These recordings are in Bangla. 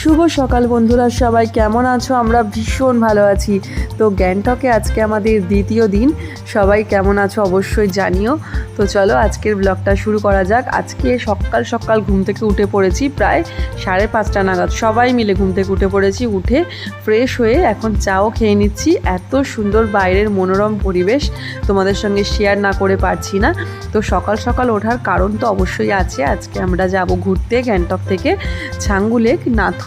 শুভ সকাল বন্ধুরা, সবাই কেমন আছো? আমরা ভীষণ ভালো আছি। তো গ্যাংটকে আজকে আমাদের দ্বিতীয় দিন। সবাই কেমন আছো অবশ্যই জানিও। তো চলো আজকের ব্লগটা শুরু করা যাক। আজকে সকাল সকাল ঘুম থেকে উঠে পড়েছি প্রায় সাড়ে পাঁচটা নাগাদ। সবাই মিলে ঘুম থেকে উঠে পড়েছি, উঠে ফ্রেশ হয়ে এখন চাও খেয়ে নিচ্ছি। এত সুন্দর বাইরের মনোরম পরিবেশ তোমাদের সঙ্গে শেয়ার না করে পারছি না। তো সকাল সকাল ওঠার কারণ তো অবশ্যই আছে। আজকে আমরা যাব ঘুরতে গ্যাংটক থেকে ছাঙ্গু লেক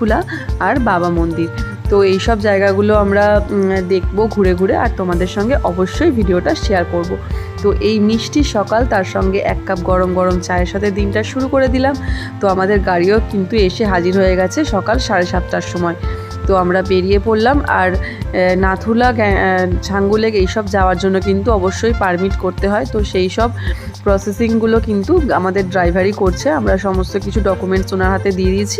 নাথুলা আর বাবা মন্দির। তো এই সব জায়গাগুলো আমরা দেখব ঘুরে ঘুরে আর তোমাদের সঙ্গে অবশ্যই ভিডিওটা শেয়ার করব। তো এই মিষ্টি সকাল, তার সঙ্গে এক কাপ গরম গরম চায়ের সাথে দিনটা শুরু করে দিলাম। তো আমাদের গাড়িও কিন্তু এসে হাজির হয়ে গেছে সকাল সাড়ে সাতটার সময়। তো আমরা বেরিয়ে পড়লাম আর নাথুলা ছাঙ্গুলেক এইসব যাওয়ার জন্য কিন্তু অবশ্যই পারমিট করতে হয়। তো সেই সব প্রসেসিংগুলো কিন্তু আমাদের ড্রাইভারই করছে। আমরা সমস্ত কিছু ডকুমেন্টস ওনার হাতে দিয়ে দিয়েছি,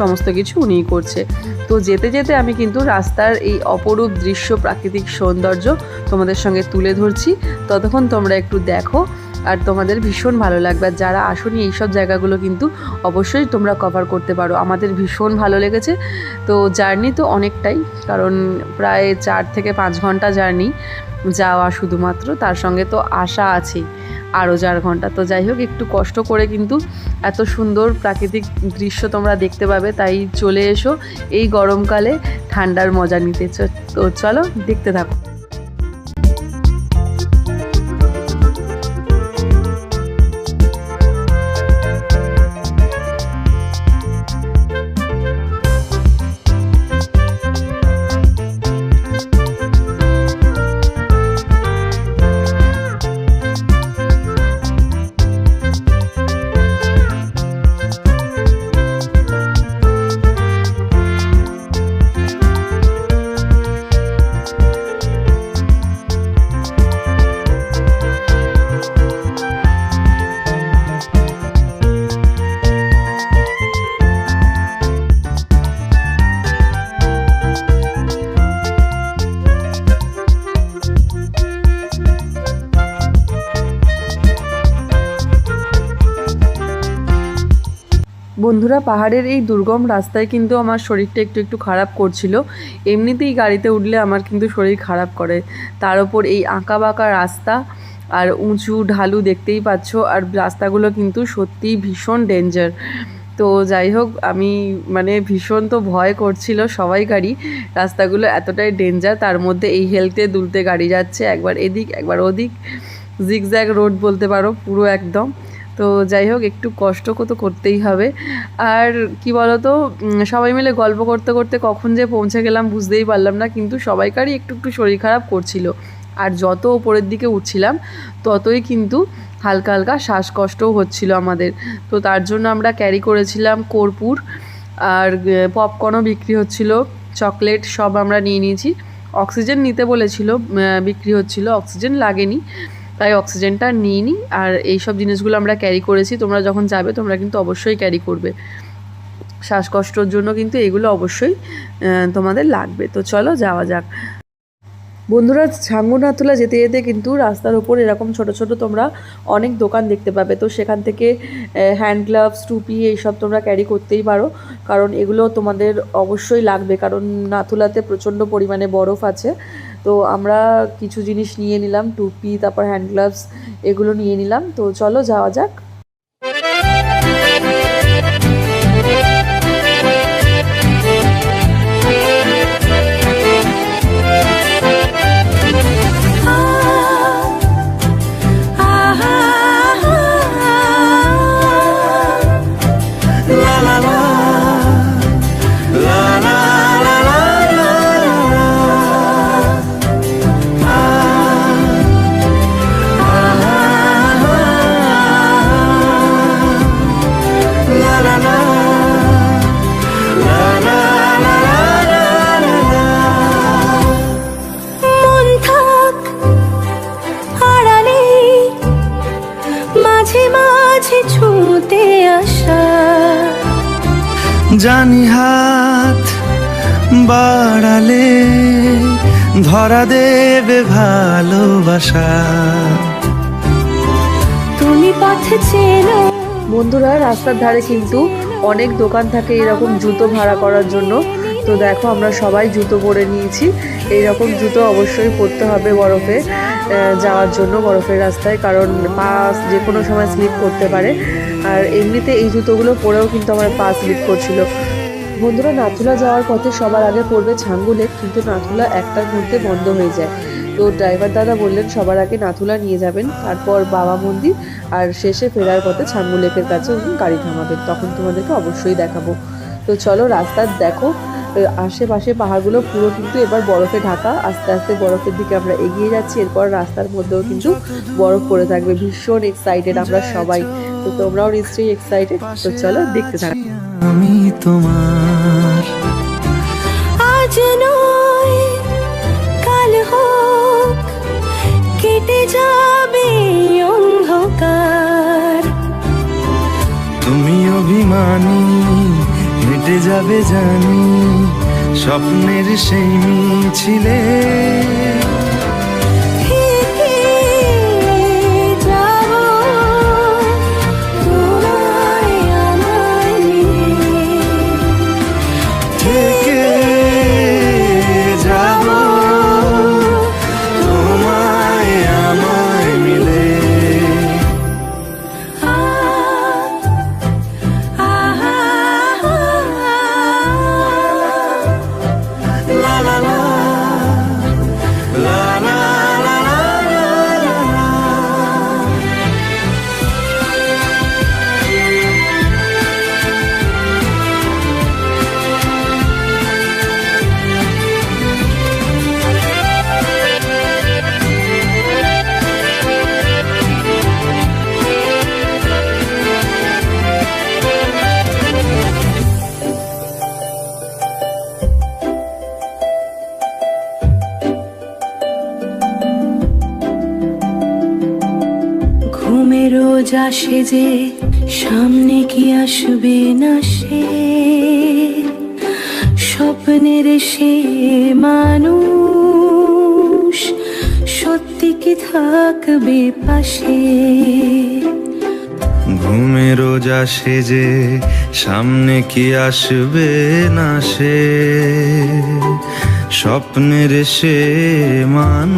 সমস্ত কিছু উনিই করছে। তো যেতে যেতে আমি কিন্তু রাস্তার এই অপরূপ দৃশ্য, প্রাকৃতিক সৌন্দর্য তোমাদের সঙ্গে তুলে ধরছি। ততক্ষণ তোমরা একটু দেখো। আর তোমাদের ভীষণ ভালো লাগবে। আর যারা আসনি, এইসব জায়গাগুলো কিন্তু অবশ্যই তোমরা কভার করতে পারো। আমাদের ভীষণ ভালো লেগেছে। তো জার্নি তো অনেকটাই, কারণ প্রায় চার থেকে পাঁচ ঘণ্টা জার্নি যাওয়া শুধুমাত্র। তার সঙ্গে তো আশা আছেই আরও চার ঘণ্টা। তো যাই হোক, একটু কষ্ট করে কিন্তু এত সুন্দর প্রাকৃতিক দৃশ্য তোমরা দেখতে পাবে। তাই চলে এসো এই গরমকালে ঠান্ডার মজা নিতে। তো চলো, দেখতে থাকো। বন্ধুরা, পাহাড়ের এই দুর্গম রাস্তায় কিন্তু আমার শরীরটা একটু একটু খারাপ করছিল। এমনিতেই গাড়িতে উঠলে আমার কিন্তু শরীর খারাপ করে। তার ওপর এই আঁকা বাঁকা রাস্তা আর উঁচু ঢালু দেখতেই পাচ্ছ, আর রাস্তাগুলো কিন্তু সত্যিই ভীষণ ডেঞ্জার তো যাই হোক, আমি মানে ভীষণ তো ভয় করছিল সবাই গাড়ি। রাস্তাগুলো এতটাই ডেঞ্জার তার মধ্যে এই হেলতে দুলতে গাড়ি যাচ্ছে। একবার এদিক, একবার ওদিক। জিগজ্যাগ রোড বলতে পারো, পুরো একদম। তো যাই হোক, একটু কষ্ট তো করতেই হবে। আর কি বলতো সবাই মিলে গল্প করতে করতে কখন যে পৌঁছে গেলাম বুঝতেই পারলাম না, কিন্তু সবাইকারই একটু একটু শরীর খারাপ করছিল। আর যত ওপরের দিকে উঠছিলাম, ততই কিন্তু হালকা হালকা শ্বাসকষ্টও হচ্ছিল আমাদের। তো তার জন্য আমরা ক্যারি করেছিলাম কর্পূর, আর পপকর্নও বিক্রি হচ্ছিল চকলেট সব আমরা নিয়ে নিয়েছি। অক্সিজেন নিতে বলেছিল বিক্রি হচ্ছিল অক্সিজেন লাগেনি। তাই অক্সিজেনটা নিয়ে নিই আর এই সব জিনিসগুলো আমরা ক্যারি করেছি। তোমরা যখন যাবে, তোমরা কিন্তু অবশ্যই ক্যারি করবে। শ্বাসকষ্টর জন্য কিন্তু এগুলো অবশ্যই তোমাদের লাগবে। তো চলো যাওয়া যাক। বন্ধুরা ছাঙ্গুনাথুলা যেতে যেতে কিন্তু রাস্তার ওপর এরকম ছোট ছোট তোমরা অনেক দোকান দেখতে পাবে। তো সেখান থেকে হ্যান্ড গ্লাভস টুপি এইসব তোমরা ক্যারি করতেই পারো। কারণ এগুলো তোমাদের অবশ্যই লাগবে। কারণ নাথুলাতে প্রচণ্ড পরিমাণে বরফ আছে। তো আমরা কিছু জিনিস নিয়ে নিলাম, টুপি, তারপর হ্যান্ড গ্লাভস এগুলো নিয়ে নিলাম। তো চলো যাওয়া যাক। বন্ধুরা, রাস্তার ধারে কিন্তু অনেক দোকান থাকে এরকম জুতো ভাড়া করার জন্য। তো দেখো, আমরা সবাই জুতো পরে নিয়েছি। এইরকম জুতো অবশ্যই পরতে হবে বরফে যাওয়ার জন্য বরফের রাস্তায়, কারণ পা যে কোনো সময় স্লিপ করতে পারে। আর এমনিতে এই জুতোগুলো পরেও কিন্তু আমার পা স্লিপ করছিল। বন্ধুরা, নাথুলা যাওয়ার পথে সবার আগে পড়বে ছাঙ্গু লেক কিন্তু নাথুলা একটার মধ্যে বন্ধ হয়ে যায়। তো ড্রাইভার দাদা বললেন, সবার আগে নাথুলা নিয়ে যাবেন, তারপর বাবা মন্দির, আর শেষে ফেরার পথে ছাঙ্গু লেকের কাছে উনি গাড়ি থামাবেন, তখন তোমাদেরকে অবশ্যই দেখাবো। তো চলো রাস্তার দেখো আশেপাশে পাহাড়গুলো পুরো কিন্তু এবার বরফে ঢাকা, আস্তে আস্তে বরফের দিকে আমরা এগিয়ে যাচ্ছি, এরপর রাস্তার মধ্যেও কিন্তু বরফ পড়ে থাকবে, ভীষণ এক্সাইটেড আমরা সবাই। তো তোমরাও নিশ্চয়ই এক্সাইটেড তো চলো দেখতে থাকো। আমি তোমার কেটে যাবে অন্ধকার। তুমি অভিমানী হেঁটে যাবে জানি স্বপ্নের সেই মিছিলে। love. আসে যে, সামনে কি আসবে না সে? স্বপ্নের সে মানুষ সত্যি কি থাকবে পাশে? ঘুমে রোজ আসে যে, সামনে কি আসবে না সে? স্বপ্নের সে মানুষ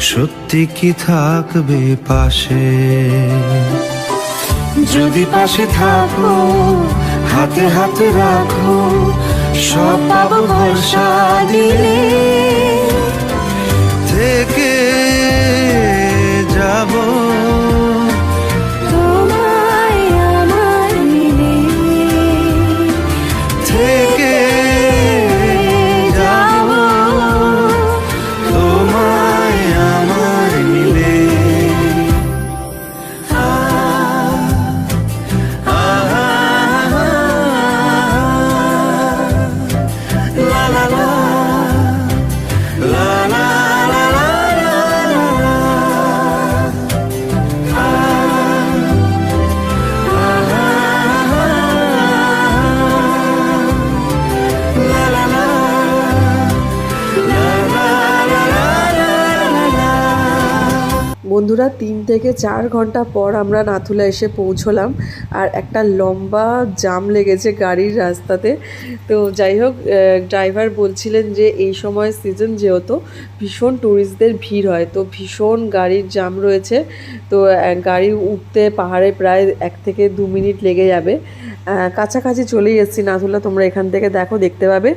সত্যি কি থাকবে পাশে? যদি পাশে থাকো, হাতে হাতে রাখো, সব পাবো ভরসা দিলে। বন্ধুরা তিন থেকে চার ঘণ্টা পর আমরা নাথুলা এসে পৌঁছলাম। আর একটা লম্বা জাম লেগেছে গাড়ির রাস্তাতে। তো যাই হোক ড্রাইভার বলছিলেন যে এই সময় সিজন যেহেতু, ভীষণ ট্যুরিস্টদের ভিড় হয়। তো ভীষণ গাড়ির জাম রয়েছে। তো গাড়ি উঠতে পাহাড়ে প্রায় এক থেকে দু মিনিট লেগে যাবে। কাছাকাছি চলেই এসেছি। নাথুলা তোমরা এখান থেকে দেখো দেখতে পাবে।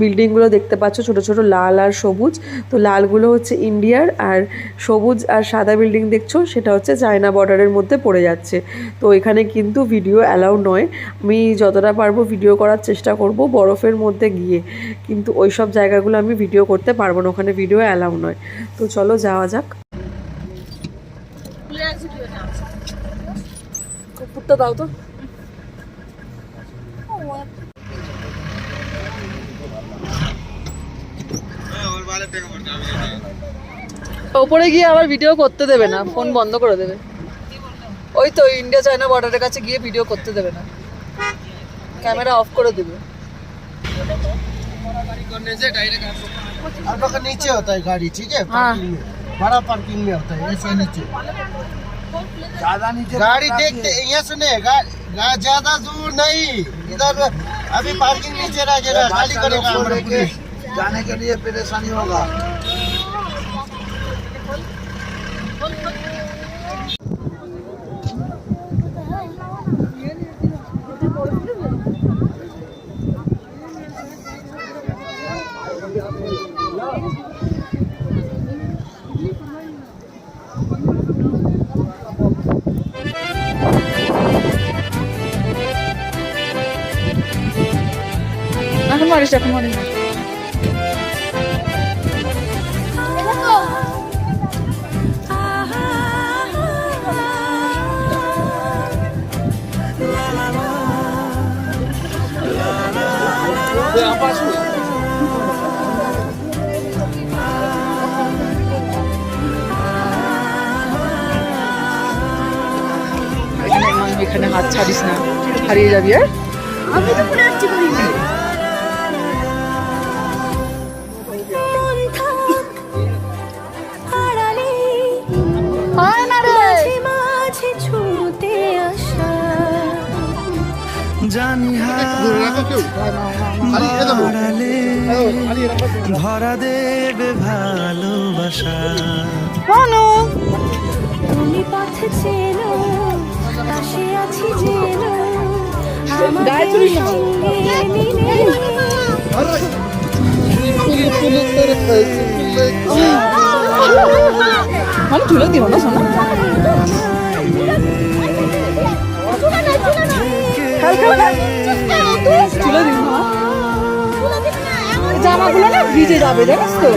বিল্ডিংগুলো দেখতে পাচ্ছ ছোট ছোট লাল আর সবুজ। তো লালগুলো হচ্ছে ইন্ডিয়ার আর সবুজ আর সাদা বিল্ডিং দেখছ সেটা হচ্ছে চায়না বর্ডারের মধ্যে পড়ে যাচ্ছে। তো এখানে কিন্তু ভিডিও অ্যালাউ নয়। আমি যতটা পারব ভিডিও করার চেষ্টা করব বরফের মধ্যে গিয়ে। কিন্তু ওই সব জায়গাগুলো আমি ভিডিও করতে পারব না ওখানে ভিডিও অ্যালাউ নয়। তো চলো যাওয়া যাক। কুকুরটা দাও তো। ওপরে গিয়ে আবার ভিডিও করতে দেবে না ফোন বন্ধ করে দেবে ওই তো ইন্ডিয়া চায়না বর্ডারের কাছে গিয়ে ভিডিও করতে দেবে না ক্যামেরা অফ করে দেবে आपका नीचे होता है गाड़ी ठीक है हाँ। पार्किंग में बड़ा पार्किंग में होता है ऐसा नीचे गाड़ी देखते ये सुने गा, गा, ज्यादा दूर नहीं इधर अभी पार्किंग नीचे रह गया खाली करेगा हमारा पुलिस जाने के लिए परेशानी होगा এখন মারিস এখন মারিস এখানে হাত ছাড়িস না হারিয়ে যাবি আর মন ধরা দেবে ভালোবাসা তুমি পথ চেনো পাশে আছি জেনো গায়ত্রী মানে তুলে দিও না শোনা খেল না জামাগুলো না ভিজে যাবে জানিস তো।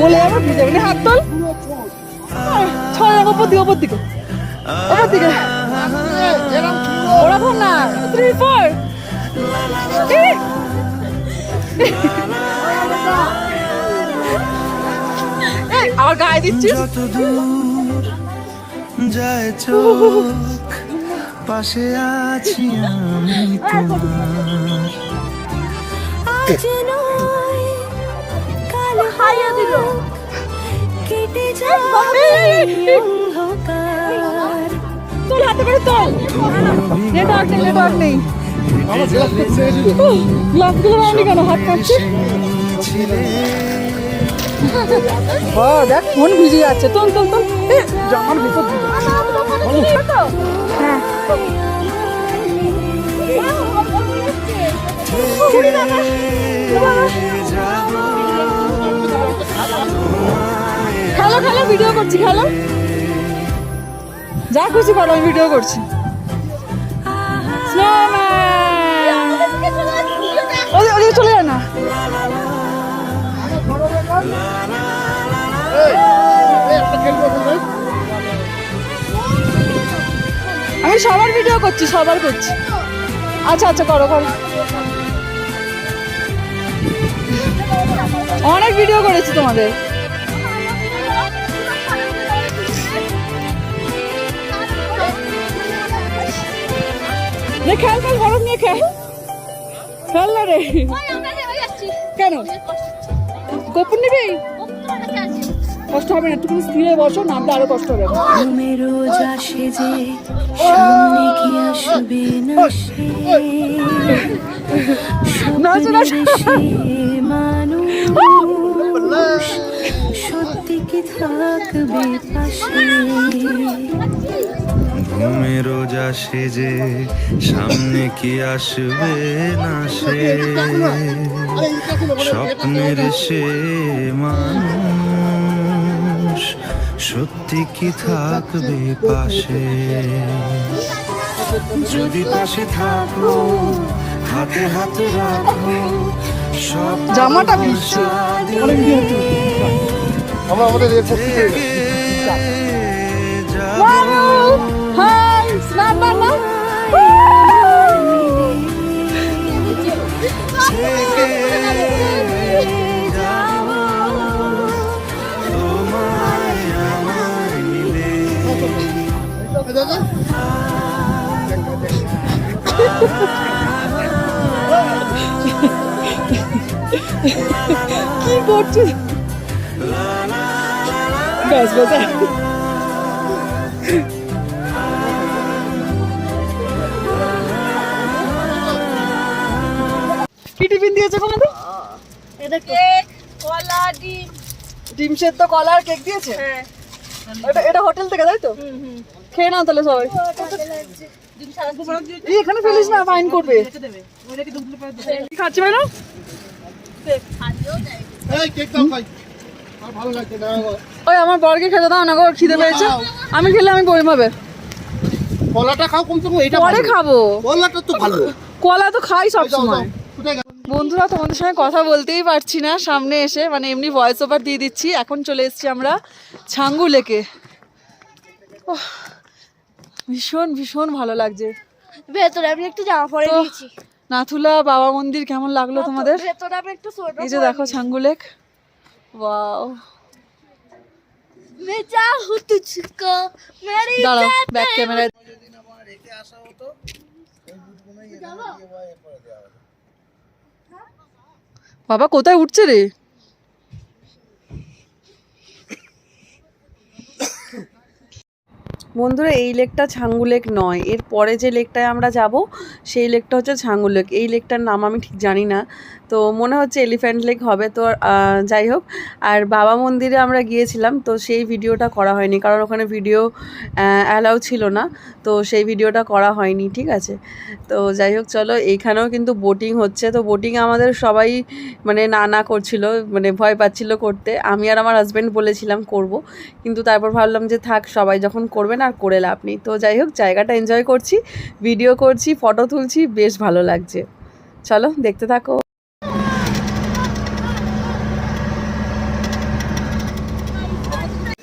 গলে যাবে ভিজে যাবে। হাত তোল। ছয় ওপর দিকে ওপর দিকে। ওপর দিকে। ওরকম না। থ্রি ফোর আর গায়ে দিচ্ছিস? যায় চোখ পাশে আছি আমি তোমার নয় কাল হারিয়ে দিল। কেটে যাবে অন্ধকার। তোল হাতে করে তোল। নেটওয়ার্ক নেই নেটওয়ার্ক নেই। গ্লাসগুলো রাখলি কেন? হাত কাটছে ও দেখ ফোন ভিজে যাচ্ছে তোল তোল তোল। জামার ভিতর হ্যাঁ। খেলো খেলো ভিডিও করছি, খেলো। যা খুশি করো, আমি ভিডিও করছি। চলে যায় না। আমি সবার ভিডিও করছি, সবার করছি। আচ্ছা আচ্ছা করো করো। অনেক ভিডিও করেছি তোমাদের। খেল খেল বরফ নিয়ে খেল। খেল না রে। কেন? নিবি? কষ্ট হবে না তুমি স্থিরে বসো নামলে আরও কষ্ট হবে। ঘুমে রোজ আসে যে সামনে কি আসবে না সে। সত্যি কি থাকবে ঘুমে রোজা সেজে, সামনে কি আসবে না সে? স্বপ্নের সে মানুষ সত্যি কি থাকবে পাশে? যদি পাশে থাকো, হাতে হাতে রাখো জামাটা ভিজছে আমরা আমাদের হাই কি করছ? ব্যাস ব্যাস। কি টিফিন দিয়েছে তোমাদের এটা কেক কলা ডিম। ডিম সেদ্ধ কলা কেক দিয়েছে? এটা এটা হোটেল থেকে তাই তো? খেয়ে নাও তাহলে সবাই। এখানে ফেলিস না ফাইন করবে। খাচ্ছি ম্যাডাম ওই আমার বরকে খেতে দাও না গো ওর খিদে পেয়েছে। আমি খেলে আমি পাবে। কলাটা খাও কমসে কম এটা পরে খাব। কলাটা তো ভালো। কলা তো খাই সব। সময় বন্ধুরা তোমাদের সঙ্গে কথা বলতেই পারছি না সামনে এসে। মানে এমনি ভয়েস ওভার দিয়ে দিচ্ছি। এখন চলে এসেছি আমরা ছাঙ্গু লেকে ওহ, ভীষণ ভীষণ ভালো লাগছে। ভেতরে আমি একটু জামা পরে তো, দিয়েছি নাথুলা বাবা মন্দির কেমন লাগল তোমাদের? এই যে দেখো ছাঙ্গুলেক। ওয়াও। দাঁড়াও ব্যাক ক্যামেরায় বাবা কোথায় উঠছে রে? বন্ধুরা, এই লেকটা ছাঙ্গু লেক নয়। এর পরে যে লেকটায় আমরা যাব, সেই লেকটা হচ্ছে ছাঙ্গু লেক। এই লেকটার নাম আমি ঠিক জানি না। তো মনে হচ্ছে এলিফ্যান্ট লেক হবে তো যাই হোক। আর বাবা মন্দিরে আমরা গিয়েছিলাম, তো সেই ভিডিওটা করা হয়নি, কারণ ওখানে ভিডিও অ্যালাউ ছিল না, তো সেই ভিডিওটা করা হয়নি, ঠিক আছে? তো যাই হোক, চলো, এইখানেও কিন্তু বোটিং হচ্ছে, তো বোটিং আমাদের সবাই মানে না না করছিল মানে ভয় পাচ্ছিল করতে। আমি আর আমার হাজব্যান্ড বলেছিলাম করব, কিন্তু তারপর ভাবলাম যে থাক, সবাই যখন করবেন আর করে লাভ নেই। তো যাই হোক, জায়গাটা এনজয় করছি ভিডিও করছি ফটো তুলছি, বেশ ভালো লাগছে। চলো, দেখতে থাকো।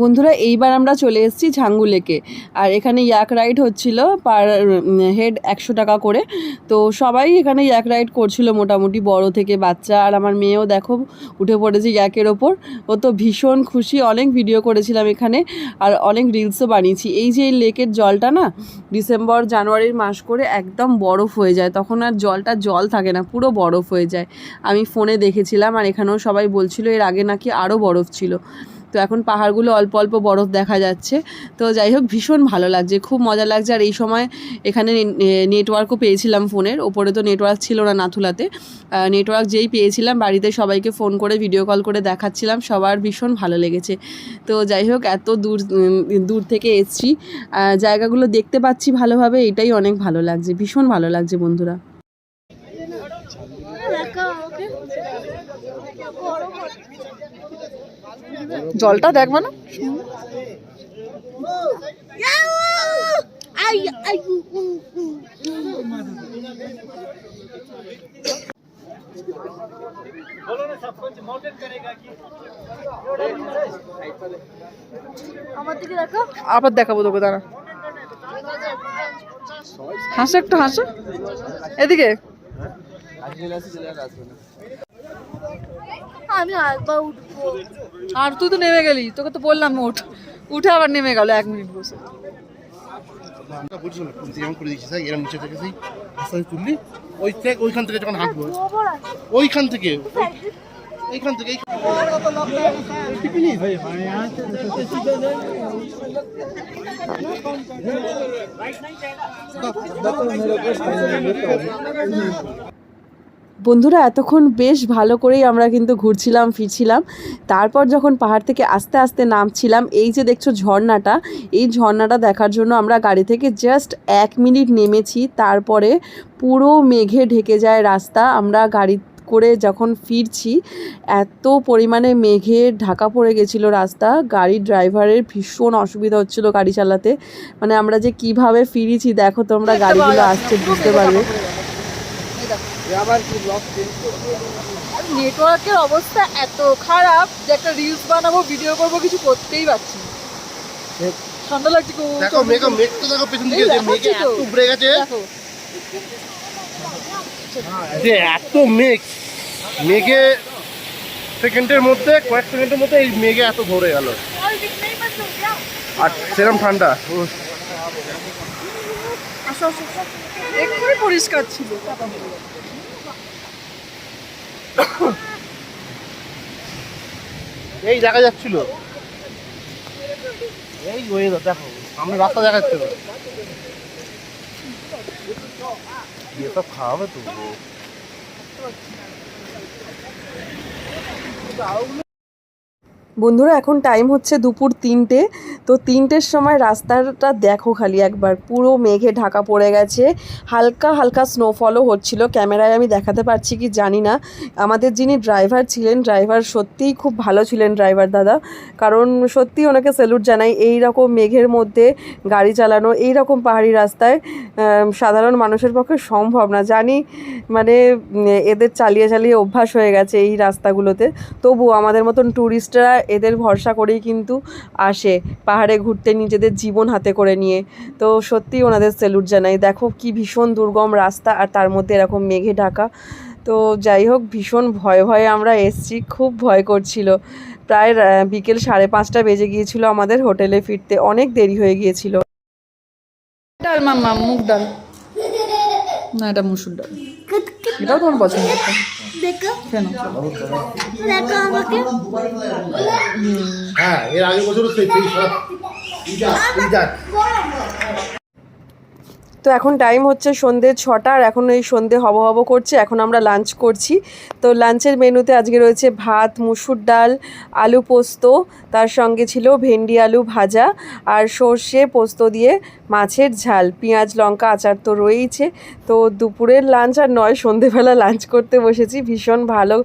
বন্ধুরা, এইবার আমরা চলে এসেছি ঝাঙ্গু লেকে আর এখানে ইয়াক রাইড হচ্ছিল পার হেড একশো টাকা করে। তো সবাই এখানে ইয়াক রাইড করছিল মোটামুটি, বড় থেকে বাচ্চা। আর আমার মেয়েও দেখো, উঠে পড়েছে ইয়াকের ওপর। ও তো ভীষণ খুশি, অনেক ভিডিও করেছিলাম এখানে। আর অনেক রিলসও বানিয়েছি। এই যে এই লেকের জলটা না, ডিসেম্বর, জানুয়ারির মাস করে একদম বরফ হয়ে যায়। তখন আর জলটা জল থাকে না, পুরো বরফ হয়ে যায়। আমি ফোনে দেখেছিলাম, আর এখানেও সবাই বলছিল, এর আগে নাকি আরও বরফ ছিল। তো এখন পাহাড়গুলো অল্প অল্প বরফ দেখা যাচ্ছে। তো যাই হোক, ভীষণ ভালো লাগছে, খুব মজা লাগছে। আর এই সময় এখানে নেটওয়ার্কও পেয়েছিলাম ফোনের, ওপরে তো নেটওয়ার্ক ছিল না নাথুলাতে। নেটওয়ার্ক যেই পেয়েছিলাম, বাড়িতে সবাইকে ফোন করে ভিডিও কল করে দেখাচ্ছিলাম, সবার ভীষণ ভালো লেগেছে। তো যাই হোক, এত দূর দূর থেকে এসছি। জায়গাগুলো দেখতে পাচ্ছি ভালোভাবে, এটাই অনেক ভালো লাগছে, ভীষণ ভালো লাগছে বন্ধুরা। জলটা দেখবা না আবার দেখাবো তোকে দাঁড়া। হাসো একটু হাসো। এদিকে। আমি আরেকবার উঠবো। আর তুই তো নেমে গেলি তোকে তো বললাম উঠ উঠে আবার নেমে গেল এক মিনিট বসে। আমরা বলছি না তুলতে যেমন করে দিচ্ছি স্যার এরম নিচে থেকে সেই আস্তে আস্তে তুললি ওই থেকে ওইখান থেকে যখন হাঁটবো ওইখান থেকে এইখান থেকে। এইখান- বন্ধুরা এতক্ষণ বেশ ভালো করেই আমরা কিন্তু ঘুরছিলাম ফিরছিলাম। তারপর যখন পাহাড় থেকে আস্তে আস্তে নামছিলাম এই যে দেখছ ঝর্ণাটা এই ঝর্ণাটা দেখার জন্য আমরা গাড়ি থেকে জাস্ট এক মিনিট নেমেছি। তারপরে পুরো মেঘে ঢেকে যায় রাস্তা। আমরা গাড়ি করে যখন ফিরছি এত পরিমাণে মেঘে ঢাকা পড়ে গেছিল রাস্তা। গাড়ির ড্রাইভারের ভীষণ অসুবিধা হচ্ছিল গাড়ি চালাতে। মানে আমরা যে কীভাবে ফিরেছি দেখো তোমরা গাড়িগুলো আসছে বুঝতে পারবে। নেটওয়ার্কের অবস্থা এত খারাপ যে একটা রিলস বানাবো ভিডিও করব কিছু করতেই পারছি না। ঠান্ডা লাগছে খুব। দেখো মেঘ মেঘ তো দেখো পেছন দিকে যে মেঘে এত উপরে গেছে যে এত মেঘ। মেঘে সেকেন্ডের মধ্যে কয়েক সেকেন্ডের মধ্যে এই মেঘে এত ধরে গেল। আর সেরকম ঠান্ডা। পরিষ্কার ছিল। এই দেখা যাচ্ছিল। এই ওয়েদার দেখো সামনে রাস্তা দেখা যাচ্ছিল ইয়ে সব খাওয়াবে তো। বন্ধুরা, এখন টাইম হচ্ছে দুপুর তিনটে। তো তিনটের সময় রাস্তাটা দেখো খালি একবার। পুরো মেঘে ঢাকা পড়ে গেছে। হালকা হালকা স্নোফলও হচ্ছিল। ক্যামেরায় আমি দেখাতে পারছি কি জানি না। আমাদের যিনি ড্রাইভার ছিলেন ড্রাইভার সত্যিই খুব ভালো ছিলেন ড্রাইভার দাদা। কারণ সত্যি ওনাকে স্যালুট জানাই। এই রকম মেঘের মধ্যে গাড়ি চালানো, এই রকম পাহাড়ি রাস্তায় সাধারণ মানুষের পক্ষে সম্ভব না। জানি মানে এদের চালিয়ে চালিয়ে অভ্যাস হয়ে গেছে এই রাস্তাগুলোতে। তবু আমাদের মতন ট্যুরিস্টরা এদের ভরসা করেই কিন্তু আসে পাহাড়ে ঘুরতে নিজেদের জীবন হাতে করে নিয়ে। তো সত্যিই ওনাদের স্যালুট জানাই। দেখো কি ভীষণ দুর্গম রাস্তা আর তার মধ্যে এরকম মেঘে ঢাকা। তো যাই হোক, ভীষণ ভয়ে ভয়ে আমরা এসছি, খুব ভয় করছিল। প্রায় বিকেল সাড়ে পাঁচটা বেজে গিয়েছিল আমাদের হোটেলে ফিরতে। অনেক দেরি হয়ে গিয়েছিল। ডাল, মাম্মা, মুগ ডাল। না, এটা মুসুর ডাল। এটাও তোমার পছন্দ? দেখো। কেন? দেখো আমাকে। হ্যাঁ এর আগে বছর সেই তো এখন টাইম হচ্ছে সন্ধ্যে ছটা আর এখন এই সন্ধে হব হব করছে, এখন আমরা লাঞ্চ করছি। তো লাঞ্চের মেনুতে আজকে রয়েছে ভাত, মুসুর ডাল, আলু পোস্ত, তার সঙ্গে ছিল ভেন্ডি আলু ভাজা আর সর্ষে পোস্ত দিয়ে মাছের ঝাল, পেঁয়াজ, লঙ্কা, আচার তো রয়েইছে। তো দুপুরের লাঞ্চ আর নয়, সন্ধেবেলা লাঞ্চ করতে বসেছি, ভীষণ ভালো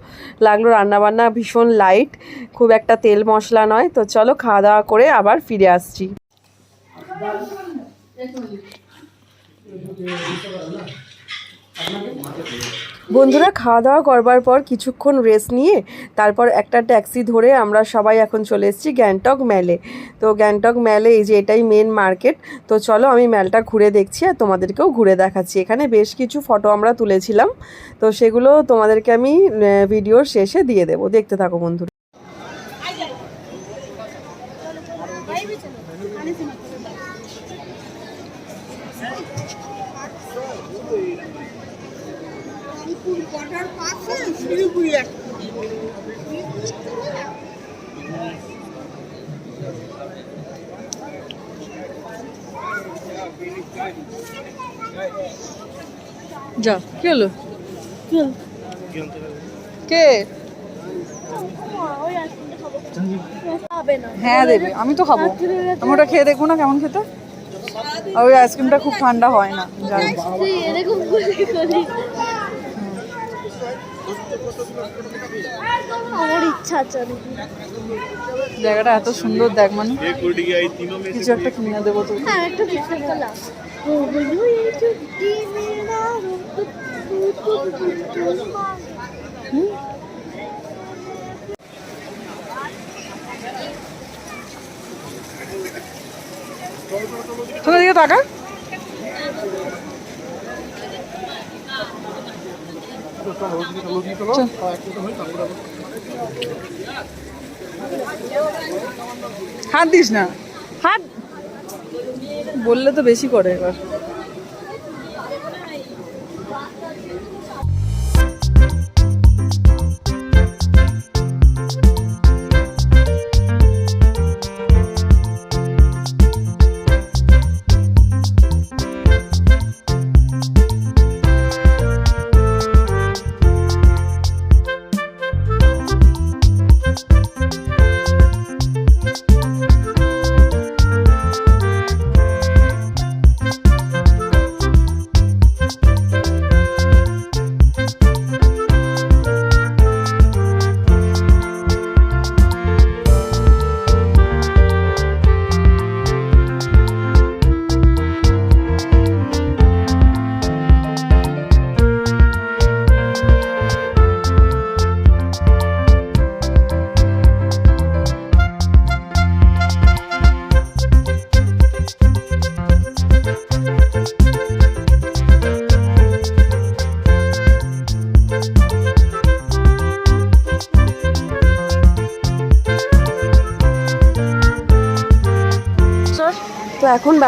লাগল, রান্নাবান্না ভীষণ লাইট খুব একটা তেল মশলা নয়। তো চলো খাওয়া দাওয়া করে আবার ফিরে আসছি। বন্ধুরা খাওয়া দাওয়া করবার পর কিছুক্ষণ রেস্ট নিয়ে তারপর একটা ট্যাক্সি ধরে আমরা সবাই এখন চলে এসেছি গ্যাংটক ম্যালে তো গ্যাংটক ম্যালে এই যে এটাই মেন মার্কেট তো চলো আমি ম্যালটা ঘুরে দেখছি আর তোমাদেরকেও ঘুরে দেখাচ্ছি। এখানে বেশ কিছু ফটো আমরা তুলেছিলাম, তো সেগুলো তোমাদেরকে আমি ভিডিওর শেষে দিয়ে দেবো। দেখতে থাকো বন্ধুরা। যা কি হলো? কে হ্যাঁ দেবে আমি তো খাব। আমি ওটা খেয়ে দেখব না কেমন খেতে? আর ওই আইসক্রিমটা খুব ঠান্ডা হয় না জানি আমার ইচ্ছা আছে জায়গাটা এত সুন্দর দেখ মানে। কিছু একটা কিনে দেবো তো তোর দিকে টাকা হাত দিস না। হাত বললে তো বেশি করে এবার।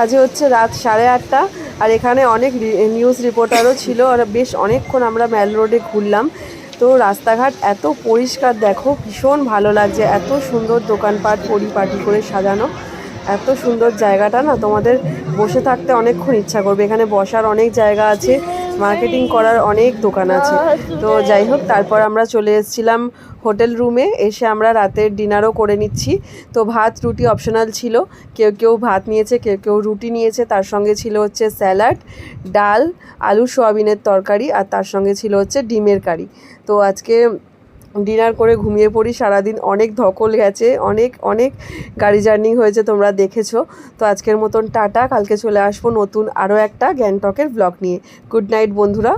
বাজে হচ্ছে রাত সাড়ে আটটা। আর এখানে অনেক নিউজ রিপোর্টারও ছিল। আর বেশ অনেকক্ষণ আমরা ম্যাল রোডে ঘুরলাম। তো রাস্তাঘাট এত পরিষ্কার, দেখো ভীষণ ভালো লাগছে। এত সুন্দর দোকানপাট পরিপাটি করে সাজানো। এত সুন্দর জায়গাটা না তোমাদের বসে থাকতে অনেকক্ষণ ইচ্ছা করবে। এখানে বসার অনেক জায়গা আছে। মার্কেটিং করার অনেক দোকান আছে। তো যাই হোক, তারপর আমরা চলে এসেছিলাম হোটেল রুমে, এসে আমরা রাতের ডিনারও করে নিচ্ছি। তো ভাত, রুটি অপশনাল ছিল। কেউ কেউ ভাত নিয়েছে, কেউ কেউ রুটি নিয়েছে। তার সঙ্গে ছিল হচ্ছে স্যালাড ডাল, আলু, সোয়াবিনের তরকারি, আর তার সঙ্গে ছিল হচ্ছে ডিমের কারি। তো আজকে ডিনার করে ঘুমিয়ে পড়ি, সারাদিন অনেক ধকল গেছে, অনেক অনেক গাড়ি জার্নি হয়েছে তোমরা দেখেছ। তো আজকের মতন টাটা, কালকে চলে আসব নতুন আরও একটা গ্যাংটকের ব্লগ নিয়ে। গুড নাইট বন্ধুরা।